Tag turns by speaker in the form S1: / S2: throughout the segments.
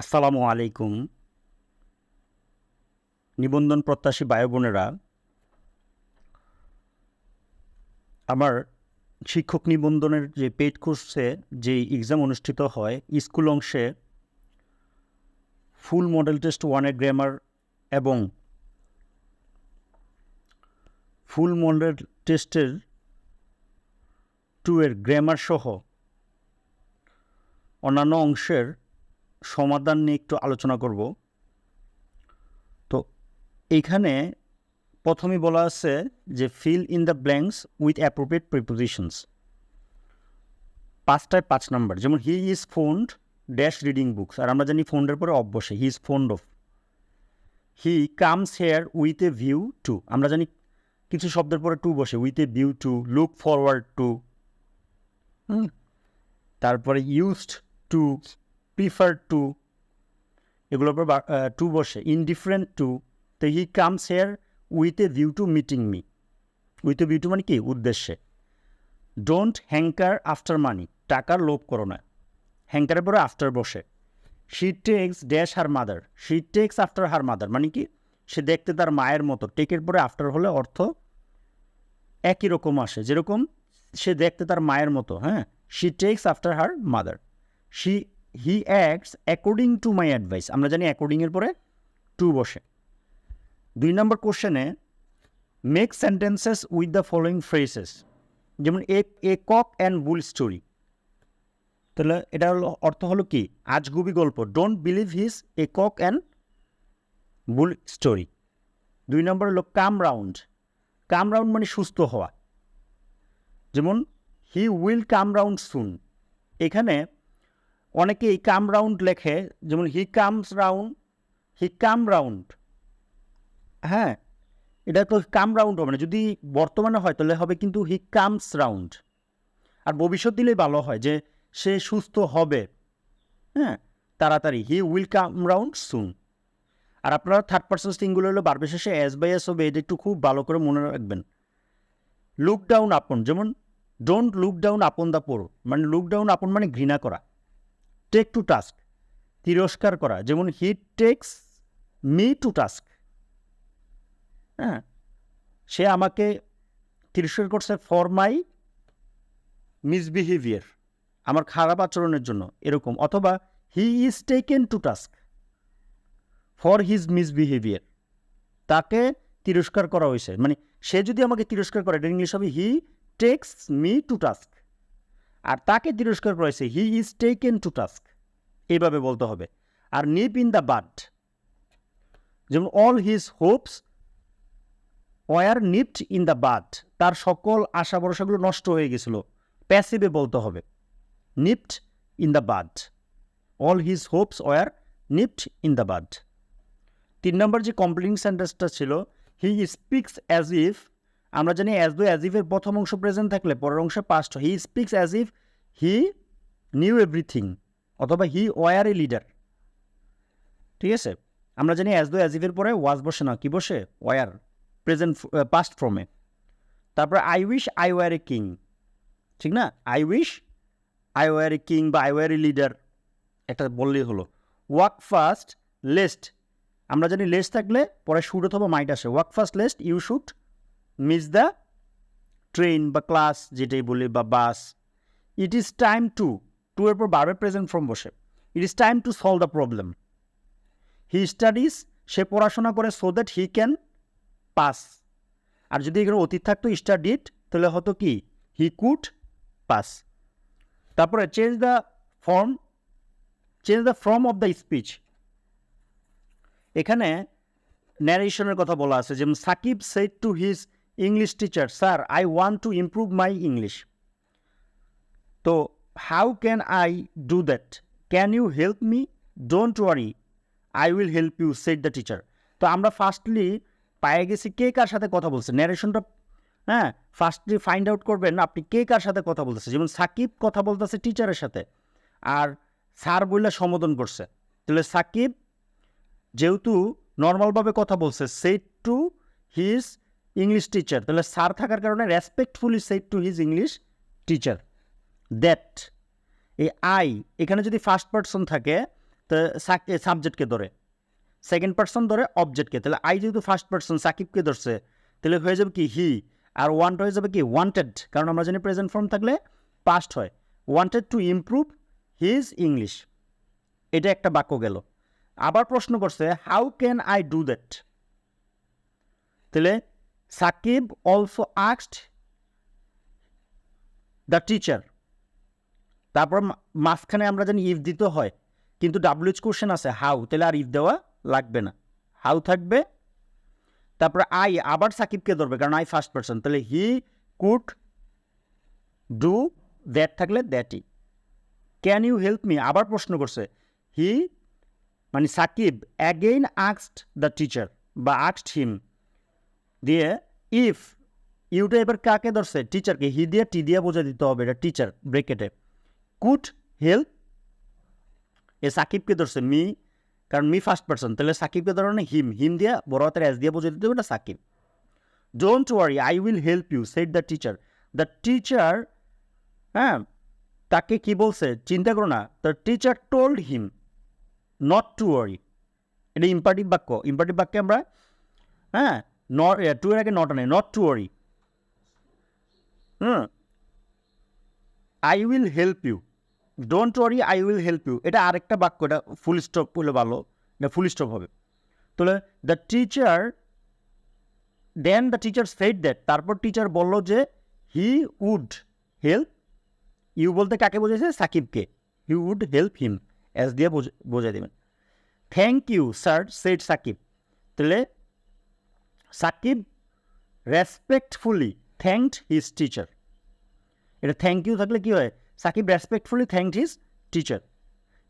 S1: আসসালামু আলাইকুম। নিবন্ধন প্রত্যাশী ভাই বোনেরা, আমার শিক্ষক নিবন্ধনের যে পেইড কোর্সে যে এক্সাম অনুষ্ঠিত হয় স্কুল অংশে ফুল মডেল টেস্ট ওয়ানের গ্রামার এবং ফুল মডেল টেস্টের টু এর গ্রামার সহ অন্যান্য অংশের সমাধান নিয়ে একটু আলোচনা করব। তো এইখানে প্রথমেই বলা আছে যে fill in the blanks with appropriate prepositions পাঁচটায় পাঁচ নাম্বার, যেমন he is fond dash reading books আর আমরা জানি ফোন্ডের পরে অবশ্যই he is fond of he comes here with a view to আমরা জানি কিছু শব্দের পরে টু বসে with a view to look forward to তারপরে ইউজড টু প্রিফার টু এগুলোর পর টু বসে ইনডিফারেন্ট টু তো he comes here with a view to meeting me with a view to মানে কি? উদ্দেশ্যে। ডোন্ট হ্যাঙ্কার আফটার মানি টাকার লোভ করো না। হ্যাঙ্কারের পরে আফটার বসে। She takes dash her mother she takes after her mother মানে কি? সে দেখতে তার মায়ের মতো। টেকের পরে আফটার হলে অর্থ একই রকম আসে, যেরকম সে দেখতে তার মায়ের মতো হ্যাঁ? She takes after her mother she he acts according to my advice আমরা জানি অ্যাকর্ডিংয়ের পরে টু বসে। দুই নম্বর কোশ্চেনে make sentences with the following phrases যেমন a a cock and bull story তাহলে এটা অর্থ হলো কি? আজগুবি গল্প। Don't believe his a cock and bull story দুই নম্বর হলো কাম রাউন্ড কাম রাউন্ড মানে সুস্থ হওয়া। যেমন হি উইল কাম রাউন্ড সুন এখানে অনেকে এই কাম রাউন্ড লেখে, যেমন he comes round, he come round. হ্যাঁ এটা তো কাম রাউন্ড হবে না। যদি বর্তমানে হয়, তাহলে হবে কিন্তু হি কামস রাউন্ড। আর ভবিষ্যৎ দিলেই ভালো হয় যে সে সুস্থ হবে। হ্যাঁ তাড়াতাড়ি। হি উইল কাম রাউন্ড সুন। আর আপনারা থার্ড পার্সন সিঙ্গুলো হলো বারবে শেষে এস বাই এস হবে, এটা একটু খুব ভালো করে মনে রাখবেন। লুক ডাউন আপন যেমন don't look down upon the poor মানে লুক ডাউন আপন মানে ঘৃণা করা। টেক টু টাস্ক তিরস্কার করা। যেমন he takes me to task হ্যাঁ? সে আমাকে তিরস্কার করছে ফর মাই মিসবিহেভিয়ার আমার খারাপ আচরণের জন্য এরকম। অথবা he is taken to task for his misbehaviour তাকে তিরস্কার করা হয়েছে। মানে সে যদি আমাকে তিরস্কার করে, এটা ইংলিশ হবে he takes me to task আর তাকে তিরস্কার করা হয়েছে he is taken to task এইভাবে বলতে হবে। আর নিপ ইন দ্য বাড, যেমন all his hopes were nipped in the bud তার সকল আশা ভরসাগুলো নষ্ট হয়ে গেছিল। প্যাসিভে বলতে হবে nipped in the bud all his hopes were nipped in the bud তিন নম্বর যে কমপ্লিটিং সেন্টেন্সটা ছিল হি স্পিক্স অ্যাজ ইফ আমরা জানি অ্যাজ দো অ্যাজ ইফের প্রথম অংশ প্রেজেন্ট থাকলে পরের অংশে past he speaks as if he knew everything অথবা হি ওয়ার এ লিডার ঠিক আছে? আমরা জানি অ্যাজ দো অ্যাজ ইফের পরে ওয়াজ বসে না, কি বসে? ওয়ার প্রেজেন্ট পাস্ট ফর্মে তারপরে I wish I were a king ঠিক না? I wish I were a king বা আই ওয়ার এ লিডার একটা বললেই হলো। ওয়াক ফাস্ট লেস্ট আমরা জানি লেস্ট থাকলে পরে শুট অথবা মাইট আসে। Walk fast lest you should miss the train বা ক্লাস যেটাই বলি বা bus it is time to to এর পর বারবার প্রেজেন্ট ফর্ম বসে। It is time to solve the problem he studies সে পড়াশোনা করে so that he can pass আর যদি এখানে অতীত থাকতো স্টাডিড তাহলে হতো কি? হি কুড পাস তারপরে change the form change the form of the speech এখানে ন্যারেশনের কথা বলা আছে। যেমন Sakib said to his English teacher sir I want to improve my English তো how can I do that can you help me don't worry I will help you said the teacher তো আমরা firstly পায়ে গেছি কে কার সাথে কথা বলছে? ন্যারেশনটা হ্যাঁ firstly find out করবেন আপনি কে কার সাথে কথা বলতেছে। যেমন সাকিব কথা বলতেছে টিচারের সাথে, আর স্যার বললে সম্বোধন করছে। তাহলে সাকিব যেহেতু নর্মালভাবে কথা বলছে said to his English teacher তাহলে স্যার থাকার কারণে respectfully said to his English teacher that এই আই এখানে যদি ফার্স্ট পার্সন থাকে, তো সাবজেক্টকে ধরে। সেকেন্ড পার্সন ধরে অবজেক্টকে তাহলে আই যেহেতু ফার্স্ট পার্সন সাকিবকে ধরছে, তাহলে হয়ে যাবে কি হি আর ওয়ান্ট হয়ে যাবে কি ওয়ান্টেড কারণ আমরা জানি প্রেজেন্ট ফর্ম থাকলে পাস্ট হয়। Wanted to improve his English এটা একটা বাক্য গেল। আবার প্রশ্ন করছে how can I do that তাহলে সাকিব অলসো আক্সড দ্য টিচার তারপর মাঝখানে আমরা জানি ইফ দিতে হয়, কিন্তু ডাব্লিউএচ কোশ্চেন আছে হাউ তাহলে আর ইফ দেওয়া লাগবে না। হাউ থাকবে? তারপরে আই আবার সাকিবকে ধরবে, কারণ আই ফার্স্ট পার্সন তাহলে হি কুড ডু দ্যাট থাকলে দ্যাটই ক্যান ইউ হেল্প মি আবার প্রশ্ন করছে হি মানে সাকিব অ্যাগেইন আক্সড দ্য টিচার বা আক্সড হিম দিয়ে ইফ ইউটা এবার কাকে ধরছে? টিচারকে হি দিয়ে টি দিয়ে বোঝা দিতে হবে এটা টিচার ব্রেকেটে কুট হেল্প এ সাকিবকে ধরছে মি কারণ মি ফার্স্ট পার্সন তাহলে সাকিবকে ধরো না হিম হিম দিয়ে বড় হাতের এস দিয়ে বোঝা দিতে হবে এটা Sakib. Don't worry I will help you said the teacher the teacher হ্যাঁ তাকে কি বলছে? চিন্তা করো না। The teacher told him not to worry এটা ইম্পার্টিভ বাক্য। ইম্পার্টিভ বাক্যে আমরা হ্যাঁ নট টু এর আগে নট আনে not to worry hmm. I will help you don't worry I will help you এটা আরেকটা বাক্য, এটা ফুল স্টপ হলে ভালো, এটা ফুল স্টপ হবে। তাহলে the teacher then the teacher said that তারপর টিচার বলল যে হি উড হেল্প ইউ বলতে কাকে বোঝাইছে? সাকিবকে। হি উড হেল্প হিম এস দিয়ে বোঝ- বোঝাই দেবেন। Thank you sir said Sakib. তাহলে Sakib respectfully thanked his teacher এটা থ্যাংক ইউ থাকলে কি হয়? Sakib respectfully thanked his teacher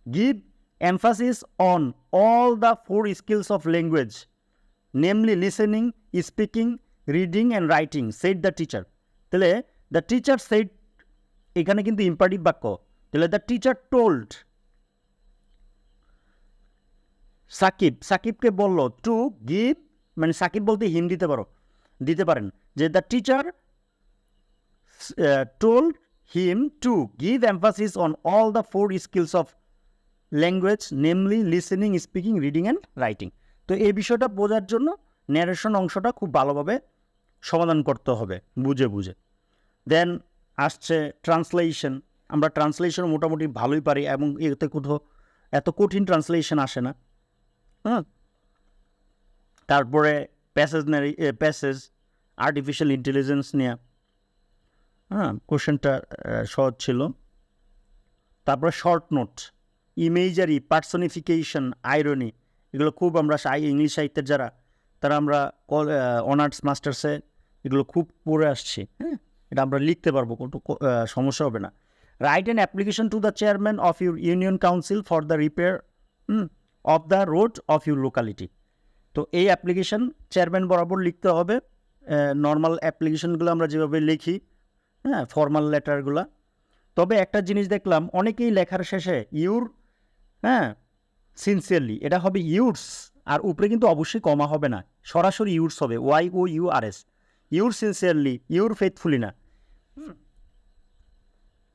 S1: give emphasis on all the four skills of language namely listening speaking reading and writing said the teacher তাহলে the teacher said এখানে কিন্তু imperative বাক্য। তাহলে the teacher told Shakib, সাকিবকে বলল টু গিভ মানে সাকিব বলতে হিম দিতে পারো, দিতে পারেন। যে the teacher told him to give emphasis on all the four skills of language namely listening speaking reading and writing তো এই বিষয়টা বোঝার জন্য ন্যারেশন অংশটা খুব ভালোভাবে সমাধান করতে হবে, বুঝে বুঝে। দেন আসছে ট্রান্সলেশন আমরা ট্রান্সলেশন মোটামুটি ভালোই পারি এবং এতে কোথাও এত কঠিন ট্রান্সলেশন আসে না। হ্যাঁ? তারপরে প্যাসেজ প্যাসেজ আর্টিফিশিয়াল ইন্টেলিজেন্স নিয়ে হ্যাঁ কোশ্চেনটা সহজ ছিল। তারপরে short note imagery personification irony এগুলো খুব আমরা ইংলিশ সাহিত্যের যারা, তারা আমরা কল অনার্স মাস্টার্সে এগুলো খুব পড়ে আসছি হ্যাঁ এটা আমরা লিখতে পারব, কোনো সমস্যা হবে না। Write an application to the chairman of your union council for the repair of the road of your locality তো এই অ্যাপ্লিকেশন চেয়ারম্যান বরাবর লিখতে হবে। নর্মাল অ্যাপ্লিকেশনগুলো আমরা যেভাবে লিখি হ্যাঁ ফর্মাল লেটারগুলো তবে একটা জিনিস দেখলাম, অনেকেই লেখার শেষে ইউর হ্যাঁ সিনসিয়ারলি এটা হবে ইউরস আর উপরে কিন্তু অবশ্যই কমা হবে না। সরাসরি ইউরস হবে Y O U R S your sincerely your faithfully না।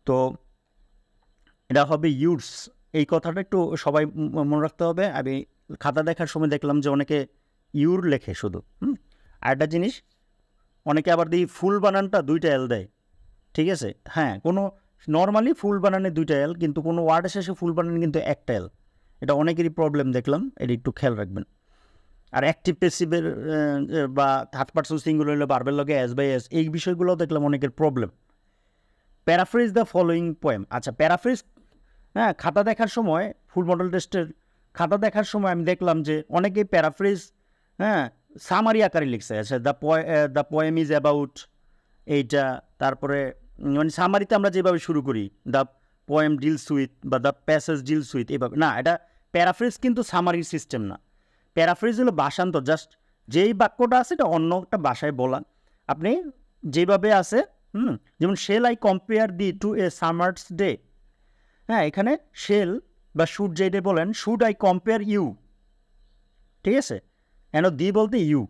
S1: তো এটা হবে ইউরস এই কথাটা একটু সবাই মনে রাখতে হবে। আমি খাতা দেখার সময় দেখলাম যে অনেকে ইউর লেখে শুধু, হুম? আর একটা জিনিস, অনেকে আবার দিই ফুল বানানটা দুইটা এল দেয়, ঠিক আছে? হ্যাঁ কোনো নর্মালি ফুল বানানে দুইটা এল কিন্তু কোনো ওয়ার্ডের শেষে ফুল বানানে কিন্তু একটা এল এটা অনেকেরই প্রবলেম দেখলাম, এটা একটু খেয়াল রাখবেন। আর অ্যাক্টিভ পেসিভের বা থার্ড পার্সন সিঙ্গুলার হলে বারবের লগে এস বাই এস এই বিষয়গুলোও দেখলাম অনেকের problem paraphrase the following poem আচ্ছা প্যারাফ্রেজ হ্যাঁ খাতা দেখার সময় ফুল মডেল টেস্টের দেখার সময় আমি দেখলাম যে অনেকেই প্যারাফ্রেজ হ্যাঁ সামারি আকারে লিখছে। আচ্ছা the the poem is about এইটা, তারপরে মানে সামারিতে আমরা যেভাবে শুরু করি দ্য পোয়েম ডিলস উইথ বা দ্য প্যাসেজ ডিলস উইথ এইভাবে না, এটা প্যারাফ্রেজ কিন্তু সামারির সিস্টেম না। প্যারাফ্রেজ হলো ভাষান্তর জাস্ট যেই বাক্যটা আছে এটা অন্য একটা ভাষায় বলা। আপনি যেভাবে আছে, হুম, যেমন shall I compare thee to a summer's day হ্যাঁ এখানে শেল বা শুড যেটা বলেন শুড আই কম্পেয়ার ইউ ঠিক আছে? এন দি বলতে ইউ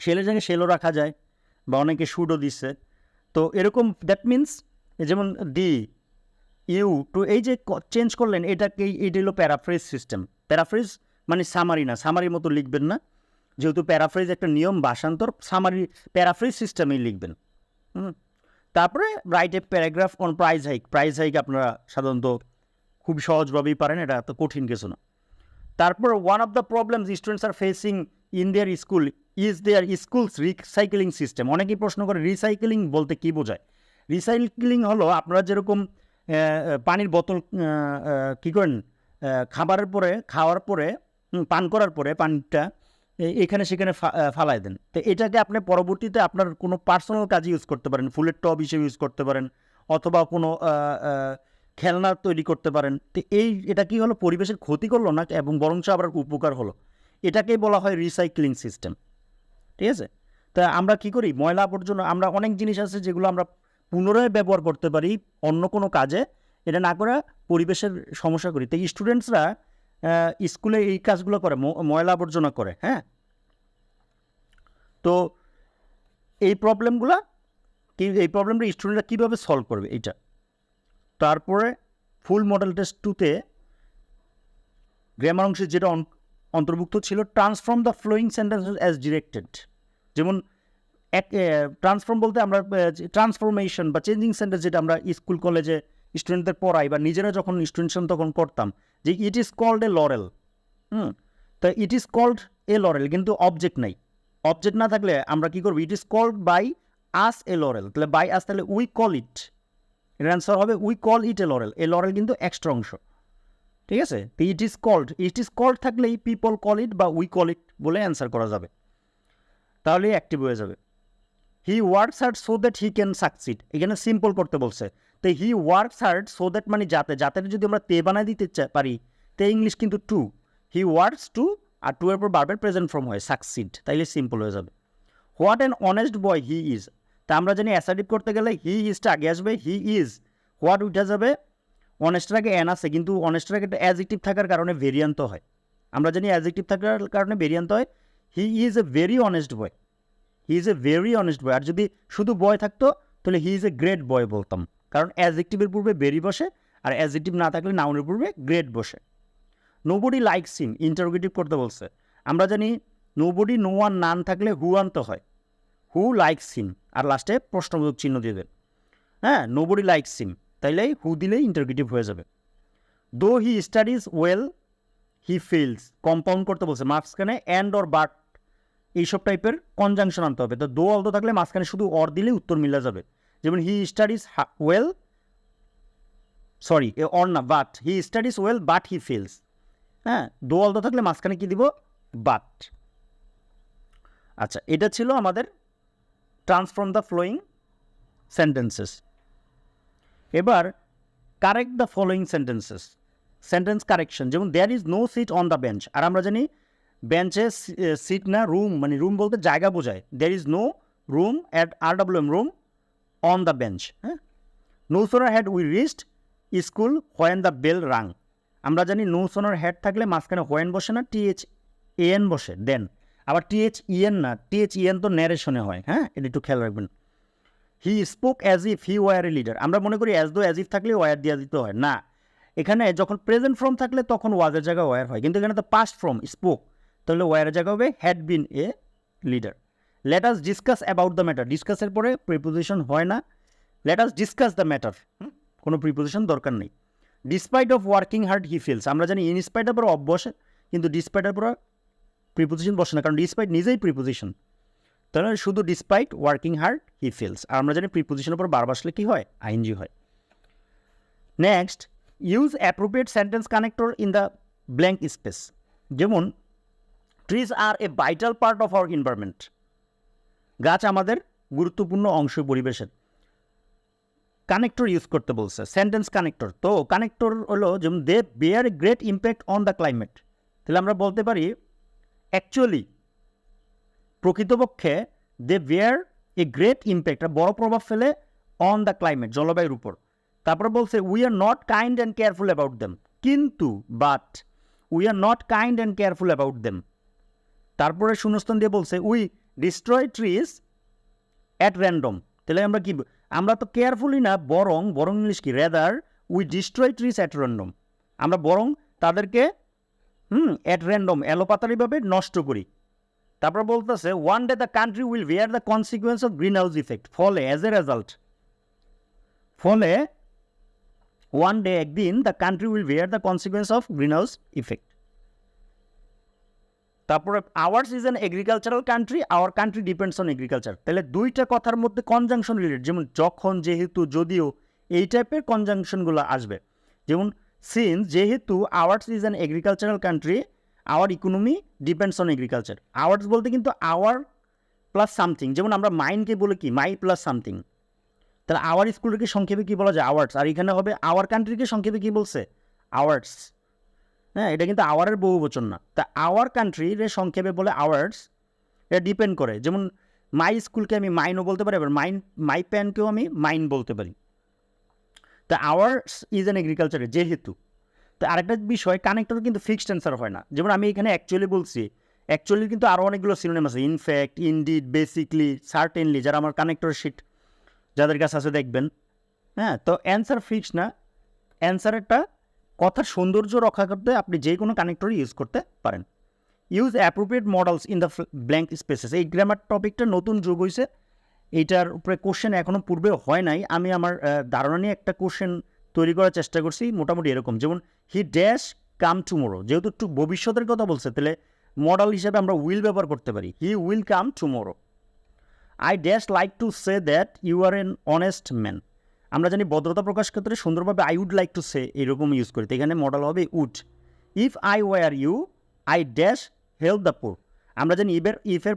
S1: শেলের জায়গায় সেলও রাখা যায়, বা অনেকে শুডও দিচ্ছে তো এরকম দ্যাট মিন্স যেমন দি ইউ টু এই যে চেঞ্জ করলেন এটাকে এটা হলো প্যারাফ্রেজ সিস্টেম প্যারাফ্রেজ মানে সামারি না সামারির মতো লিখবেন না। যেহেতু প্যারাফ্রেজ একটা নিয়ম, ভাষান্তর সামারি প্যারাফ্রেজ সিস্টেমেই লিখবেন। তারপরে write a paragraph on price hike price hike আপনারা সাধারণত খুব সহজভাবেই পারেন, এটা এত কঠিন কিছু না। তারপর one of the problems students are facing in their school is their schools recycling system অনেকেই প্রশ্ন করে রিসাইকেলিং বলতে কী বোঝায়? রিসাইকেলিং হলো আপনারা যেরকম পানির বোতল কী করেন? খাবারের পরে, খাওয়ার পরে পান করার পরে পানিটা এখানে সেখানে ফালাই দেন। তো এটাকে আপনি পরবর্তীতে আপনার কোনো পার্সোনাল কাজে ইউজ করতে পারেন, ফুলের টব হিসেবে ইউজ করতে পারেন, অথবা কোনো খেলনা তৈরি করতে পারেন। তো এই এটা কি হলো? পরিবেশের ক্ষতি করল না? এবং বরঞ্চ আবার উপকার হলো। এটাকেই বলা হয় রিসাইক্লিং সিস্টেম ঠিক আছে? তা আমরা কি করি? ময়লা আবর্জনা, আমরা অনেক জিনিস আছে যেগুলো আমরা পুনরায় ব্যবহার করতে পারি অন্য কোনো কাজে। এটা না করে পরিবেশের সমস্যা করি। তো স্টুডেন্টসরা স্কুলে এই কাজগুলো করে ময়লা আবর্জনা করে হ্যাঁ? তো এই প্রবলেমগুলো এই প্রবলেমটা স্টুডেন্টরা কীভাবে সলভ করবে এইটা? তারপরে ফুল মডেল টেস্ট টুতে গ্রামার অংশে যেটা অন্তর্ভুক্ত ছিল transform the following sentence as directed যেমন এক ট্রান্সফর্ম বলতে আমরা ট্রান্সফরমেশন বা চেঞ্জিং সেন্টেন্স যেটা আমরা স্কুল কলেজে স্টুডেন্টদের পড়াই বা নিজেরা যখন স্টুডেন্ট তখন করতাম যে it is called a laurel hmm, তো it is called a laurel কিন্তু অবজেক্ট নাই। অবজেক্ট না থাকলে আমরা কী করব? It is called by us a laurel তাহলে বাই আস তাহলে উই কল ইট এর অ্যান্সার হবে we call it a laurel a laurel কিন্তু এক্সট্রা অংশ। ঠিক আছে? It is called it is called থাকলেই পিপল কল ইট বা উই কল ইট বলে অ্যান্সার করা যাবে। তাহলে অ্যাক্টিভ হয়ে যাবে। He works hard so that he can succeed এখানে সিম্পল করতে বলছে। তো he works hard so that মানে যাতে যাতে যদি আমরা তে বানাই দিতে পারি, তে ইংলিশ কিন্তু টু হি ওয়ার্কস টু আর টু এর পর বারবার প্রেজেন্ট ফর্ম হয় সাকসিড তাইলে সিম্পল হয়ে যাবে। What an honest boy he is তা আমরা জানি অ্যাসার্টিভ করতে গেলে হি ইজটা আগে আসবে হি ইজ হোয়াট উঠে যাবে? অনেস্টের আগে অ্যান আছে, কিন্তু অনেস্টের আগে একটা অ্যাজেক্টিভ থাকার কারণে ভেরিয়ান্ত হয়। আমরা জানি অ্যাজেক্টিভ থাকার কারণে ভেরিয়ান্ত হয়। He is a very honest boy he is a very honest boy আর যদি শুধু বয় থাকতো, তাহলে হি ইজ এ গ্রেট বয় বলতাম। কারণ অ্যাজেক্টিভের পূর্বে ভেরি বসে, আর অ্যাজেক্টিভ না থাকলে নাউনের পূর্বে গ্রেট বসে। নোবডি লাইক হিম ইন্টারোগেটিভ করতে বলছে। আমরা জানি নোবডি নো ওয়ান নান থাকলে হু আনতে হয়। হু লাইক হিম আর লাস্টে প্রশ্নবোধক চিহ্ন দিয়ে দেন। হ্যাঁ নোবডি লাইক সিম তাইলে হু দিলে ইন্টারোগেটিভ হয়ে যাবে। Though he studies well he fails compound করতে বলছে, মাঝখানে অ্যান্ড অর বাট এইসব টাইপের কনজাংশন আনতে হবে। তো দো অলদো থাকলে মাঝখানে শুধু অর দিলে উত্তর মিলে যাবে। যেমন he studies well sorry a or না but he studies well but he fails হ্যাঁ দো অলদো থাকলে মাঝখানে কি দিব? বাট আচ্ছা এটা ছিল আমাদের ট্রান্সফর্ম দ্য ফ্লোয়িং সেন্টেন্সেস এবার correct the following sentences sentence correction যেমন there is no seat on the bench আর আমরা জানি বেঞ্চে সিট না রুম মানে রুম বলতে জায়গা বোঝায় there is no room at R W M room on the bench হ্যাঁ no sooner had we reached school when the bell rang আমরা জানি নো সোনার হ্যাড থাকলে মাঝখানে হোয়েন বসে না টিএচ এন বসে দেন আবার টিএচ ইএন না টিএচ ইএন তো ন্যারেশনে হয় হ্যাঁ? এটা একটু খেয়াল রাখবেন। He spoke as if he were a leader আমরা মনে করি অ্যাজ দো অ্যাজ ইফ থাকলে ওয়ার দিয়ে দিতে হয়। না, এখানে যখন প্রেজেন্ট ফর্ম থাকলে তখন ওয়াজের জায়গায় ওয়ার হয়। কিন্তু এখানে তো পাস্ট ফর্ম স্পোক তাহলে ওয়ারের জায়গা হবে had been a leader let us discuss about the matter ডিসকাসের পরে প্রিপোজিশন হয় না। Let us discuss the matter কোনো প্রিপোজিশন দরকার নেই। Despite of working hard he fails আমরা জানি ইনস্পাইটের পর অফ বসে কিন্তু ডিসপাইটের পর প্রিপোজিশন বসে না, কারণ ডিসপাইট নিজেই প্রিপোজিশন তাহলে শুধু despite working hard he fails আর আমরা জানি প্রিপোজিশনের উপর বার বসলে কী হয়? আইনজি হয়। Next use appropriate sentence connector in the blank space যেমন trees are a vital part of our environment গাছ আমাদের গুরুত্বপূর্ণ অংশ পরিবেশের। কানেক্টর ইউজ করতে বলছে সেন্টেন্স কানেক্টর তো কানেক্টর হলো, যেমন they bear great impact on the climate তাহলে আমরা বলতে পারি অ্যাকচুয়ালি প্রকৃতপক্ষে they bear a great impact বড় প্রভাব ফেলে অন দ্য ক্লাইমেট জলবায়ুর উপর। তারপরে বলছে we are not kind and careful about them কিন্তু but we are not kind and careful about them তারপরে শূন্যস্থান দিয়ে বলছে we destroy trees at random তাহলে আমরা কি, আমরা তো কেয়ারফুলি না, বরং বরং ইংলিশ কি rather we destroy trees at random আমরা বরং তাদেরকে হুম অ্যাট র্যান্ডম এলোপাতারিভাবে নষ্ট করি। তারপর বলতেছে one day the country will bear the consequence of green house effect ফলে অ্যাজ এ রেজাল্ট ফলে ওয়ান ডে একদিন the country will bear the consequence of green house effect তারপরে ours is an agricultural country our country depends on agriculture তাহলে দুইটা কথার মধ্যে conjunction related যেমন যখন, যেহেতু, যদিও, এই টাইপের কনজাংশনগুলো আসবে। যেমন সিন্স যেহেতু ours is an agricultural country our economy depends on agriculture ours বলতে কিন্তু আওয়ার প্লাস সামথিং যেমন আমরা মাইন্ডকে বলে কি মাই প্লাস সামথিং তাহলে আওয়ার স্কুলকে সংক্ষেপে কী বলা যায়? আওয়ার্স আর এখানে হবে আওয়ার কান্ট্রিকে সংক্ষেপে কী বলছে? আওয়ার্স হ্যাঁ এটা কিন্তু আওয়ারের বহু বচন না। তা আওয়ার কান্ট্রির সংক্ষেপে বলে আওয়ার্স এটা ডিপেন্ড করে। যেমন মাই স্কুলকে আমি মাইনও বলতে পারি এবার মাইন মাই প্যানকেও আমি মাইন বলতে পারি। তা আওয়ার্স ইজ অ্যান এগ্রিকালচারে যেহেতু তো আরেকটা বিষয় কানেক্টর কিন্তু ফিক্সড অ্যান্সার হয় না। যেমন আমি এখানে অ্যাকচুয়ালি বলছি অ্যাকচুয়ালি কিন্তু আরও অনেকগুলো সিনোনেম আছে। ইনফ্যাক্ট ইনডিড বেসিকলি সার্টেনলি যারা আমার কানেক্টর শিট যাদের কাছে আছে দেখবেন। হ্যাঁ তো অ্যান্সার ফিক্স না। অ্যান্সারেরটা কথার সৌন্দর্য রক্ষা করতে আপনি যে কোনো কানেক্টর ইউজ করতে পারেন। Use appropriate modals in the blank spaces এই গ্রামার টপিকটা নতুন যুগ হয়েছে এইটার উপরে কোশ্চেন এখনও পূর্বে হয় নাই। আমি আমার ধারণা নিয়ে একটা কোশ্চেন তৈরি করার চেষ্টা করছি, মোটামুটি এরকম। যেমন হি ড্যাশ কাম টুমোরো যেহেতু একটু ভবিষ্যতের কথা বলছে, তাহলে মডেল হিসেবে আমরা উইল ব্যবহার করতে পারি। He will come tomorrow I dash like to say that you are an honest man আমরা জানি ভদ্রতা প্রকাশ ক্ষেত্রে সুন্দরভাবে I would like to say এরকম ইউজ করি, তো এখানে মডেল হবে would if I were you I dash help the poor আমরা জানি ইফের ইফের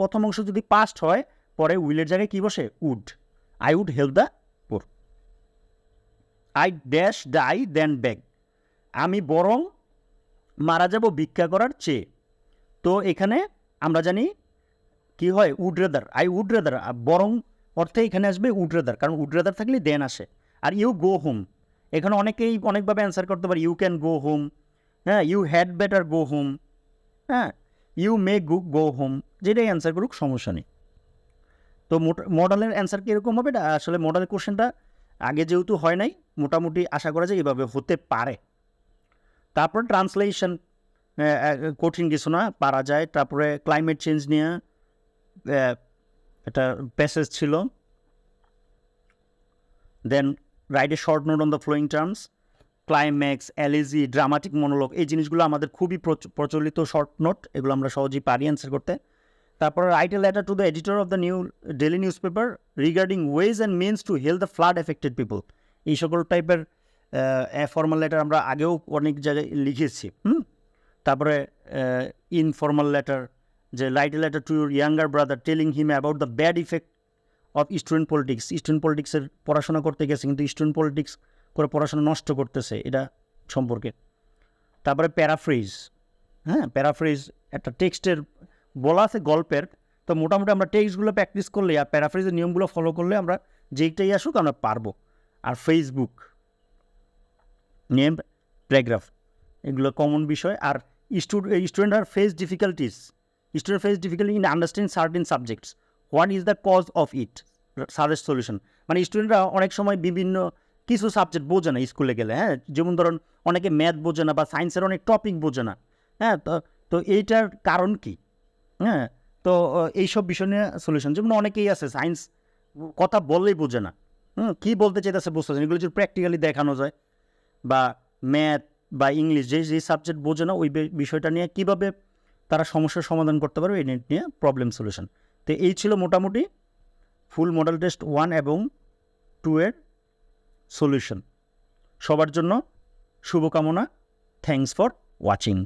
S1: প্রথম অংশ যদি পাস্ট হয় পরে উইলের জায়গায় কী বসে? Would. I would help the poor I dash die than beg আমি বরং মারা যাব ভিক্ষা করার চেয়ে। তো এখানে আমরা জানি কি হয়? Would rather I would rather বরং অর্থে এখানে আসবে উড রেদার কারণ উড রেদার থাকলে দেন আসে। আর ইউ গো হোম এখানে অনেকেই অনেকভাবে অ্যান্সার করতে পারে ইউ ক্যান গো হোম হ্যাঁ you had better go home হ্যাঁ you may go go home যেটাই অ্যান্সার করুক, সমস্যা নেই। তো মডেলের অ্যান্সার কীরকম হবে? এটা আসলে মডেল কোশ্চেনটা আগে যেহেতু হয় নাই, মোটামুটি আশা করা যায় এভাবে হতে পারে। তারপর ট্রান্সলেশন কঠিন কিছু না, পারা যায়। তারপরে ক্লাইমেট চেঞ্জ নিয়ে একটা প্যাসেজ ছিল। Then write a short note on the following terms climax elegy dramatic monologue এই জিনিসগুলো আমাদের খুবই প্রচ- প্রচলিত শর্ট নোট এগুলো আমরা সহজেই পারি অ্যান্সার করতে। তারপরে write a letter to the editor of the new daily news paper regarding ways and means to help the flood affected people এই সকল টাইপের ফর্মাল লেটার আমরা আগেও অনেক জায়গায় লিখেছি, হুম? তারপরে ইনফর্মাল লেটার যে write a letter to your younger brother telling him about the bad effect of student politics student পলিটিক্সের পড়াশোনা করতে গেছে, কিন্তু স্টুডেন্ট পলিটিক্স করে পড়াশোনা নষ্ট করতেছে এটা সম্পর্কে। তারপরে প্যারাফ্রেজ হ্যাঁ? প্যারাফ্রেজ একটা টেক্সটের বলা আছে গল্পের, তো মোটামুটি আমরা টেক্সটগুলো প্র্যাকটিস করলে আর প্যারাফ্রেজের নিয়মগুলো ফলো করলে আমরা যেইটাই আসুক আমরা পারব। আর ফেসবুক নেম প্যারাগ্রাফ এগুলো কমন বিষয়। আর student R face difficulties student face difficulty in understand certain subjects what is the cause of it suggest solution মানে স্টুডেন্টরা অনেক সময় বিভিন্ন কিছু সাবজেক্ট বোঝে না স্কুলে গেলে হ্যাঁ? যেমন ধরুন, অনেকে ম্যাথ বোঝে না বা সায়েন্সের অনেক টপিক বোঝে না হ্যাঁ? তো তো এইটার কারণ কি? হ্যাঁ? তো এইসব বিষয় নিয়ে সলিউশন যেমন অনেকেই আছে সায়েন্স কথা বললেই বোঝে না। হুম? কী বলতে চাইতেছে বুঝতেছে এগুলো যদি প্র্যাকটিক্যালি দেখানো যায় বা ম্যাথ বা ইংলিশ যে যে সাবজেক্ট বোঝে না, ওই বিষয়টা নিয়ে কীভাবে তারা সমস্যার সমাধান করতে পারবে, এই নিয়ে প্রবলেম সলিউশন তো এই ছিল মোটামুটি ফুল মডেল টেস্ট ওয়ান এবং টু এর সলিউশন সবার জন্য শুভকামনা। Thanks for watching